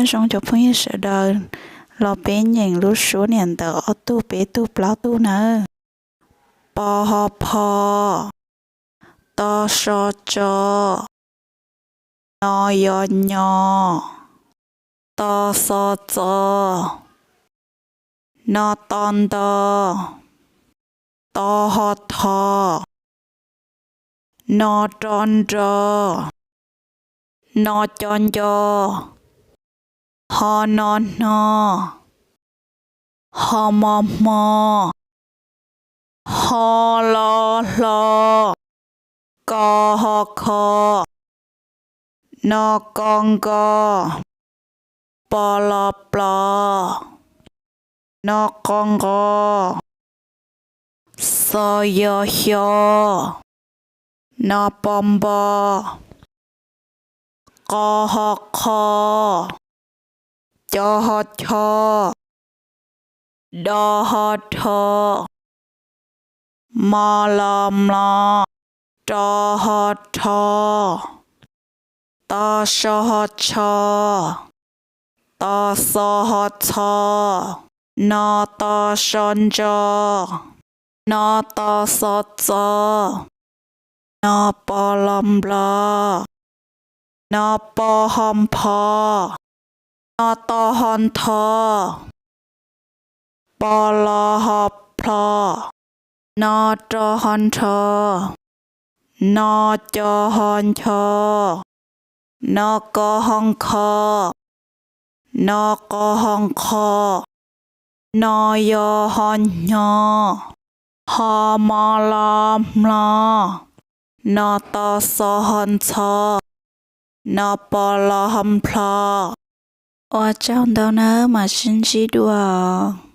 那种就朋友说的，老百姓六十年的奥杜白杜不老杜呢，八哈帕，大沙家，那呀呀，大沙子，那当的，大哈他，那当的，那当的。 ฮอนอนนอฮอนอนนอฮอมอมอฮอลอลอกอฮอคอนอกองกอปอลอปลอนอกองกอซอยอฮอนอปอมบอกอฮอคอ จอฮอชอดอฮอทอมอลอมลอจอฮอทอตอชอฮอชอตอซอฮอทอนอตอชอนจอนอตอซอจอนอปอลอมลอนอปอฮอมพอ อตอฮอนทอปอลอฮอพลอนอจอฮอนชอนอจอฮอนชอนอกอฮองคอนอกอฮองคอนอยอฮอนยอฮอมอลอมลอนอตอซอฮอนชอนอปอลอฮอมพลอ 我讲到那么星期多。